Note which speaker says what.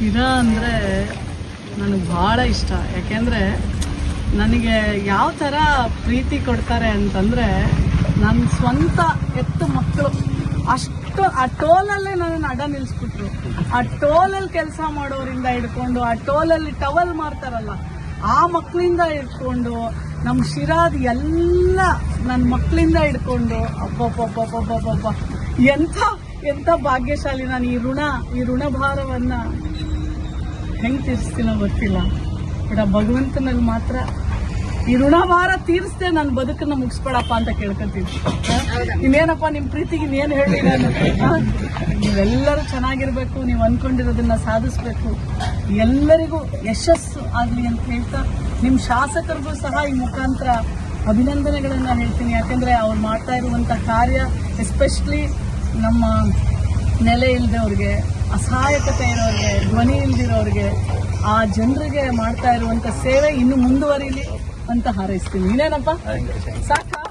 Speaker 1: ಶಿರಾ ಅಂದರೆ ನನಗೆ ಭಾಳ ಇಷ್ಟ. ಯಾಕೆಂದರೆ ನನಗೆ ಯಾವ ಥರ ಪ್ರೀತಿ ಕೊಡ್ತಾರೆ ಅಂತಂದರೆ ನನ್ನ ಸ್ವಂತ ಎತ್ತು ಮಕ್ಕಳು ಅಷ್ಟು ಆ ಟೋಲಲ್ಲೇ ನನ್ನನ್ನು ಅಡ ನಿಲ್ಲಿಸ್ಬಿಟ್ರು ಆ ಟೋಲಲ್ಲಿ ಕೆಲಸ ಮಾಡೋರಿಂದ ಹಿಡ್ಕೊಂಡು, ಆ ಟೋಲಲ್ಲಿ ಟವಲ್ ಮಾಡ್ತಾರಲ್ಲ ಆ ಮಕ್ಕಳಿಂದ ಹಿಡ್ಕೊಂಡು ನಮ್ಮ ಶಿರಾದ ಎಲ್ಲ ನನ್ನ ಮಕ್ಕಳಿಂದ ಹಿಡ್ಕೊಂಡು ಅಬ್ಬಬ್ಬಬ್ಬಬ್ಬಬ್ಬಬ್ಬ ಎಂಥ ಎಂಥ ಭಾಗ್ಯಶಾಲಿ ನಾನು ಈ ಋಣ, ಈ ಋಣಭಾರವನ್ನ ಹೆಂಗ್ ತೀರಿಸ್ತೀನೋ ಗೊತ್ತಿಲ್ಲ. ಬಟ್ ಆ ಭಗವಂತನಲ್ಲಿ ಮಾತ್ರ ಈ ಋಣಭಾರ ತೀರಿಸ್ದೆ ನನ್ನ ಬದುಕನ್ನ ಮುಗಿಸ್ಬೇಡಪ್ಪ ಅಂತ ಕೇಳ್ಕೊತೀನಿ. ಹ? ಇನ್ನೇನಪ್ಪ ನಿಮ್ ಪ್ರೀತಿಗೆ ಇನ್ನೇನು ಹೇಳಿ ನಾನು? ನೀವೆಲ್ಲರೂ ಚೆನ್ನಾಗಿರ್ಬೇಕು, ನೀವು ಅನ್ಕೊಂಡಿರೋದನ್ನ ಸಾಧಿಸ್ಬೇಕು. ಎಲ್ಲರಿಗೂ ಯಶಸ್ಸು ಆಗಲಿ ಅಂತ ಹೇಳ್ತಾ ನಿಮ್ಮ ಶಾಸಕರಿಗೂ ಸಹ ಈ ಮುಖಾಂತರ ಅಭಿನಂದನೆಗಳನ್ನ ಹೇಳ್ತೀನಿ. ಯಾಕಂದ್ರೆ ಅವ್ರು ಮಾಡ್ತಾ ಇರುವಂತ ಕಾರ್ಯ ಎಸ್ಪೆಷಲಿ ನಮ್ಮ ನೆಲೆ ಇಲ್ದವ್ರಿಗೆ ಅಸಹಾಯಕತೆ ಇರೋರಿಗೆ ಧ್ವನಿ ಇಲ್ದಿರೋರಿಗೆ ಆ ಜನರಿಗೆ ಮಾಡ್ತಾ ಇರುವಂತ ಸೇವೆ ಇನ್ನು ಮುಂದುವರಿಲಿ ಅಂತ ಹಾರೈಸ್ತೀನಿ. ಇನ್ನೇನಪ್ಪ? ಸಾಕ?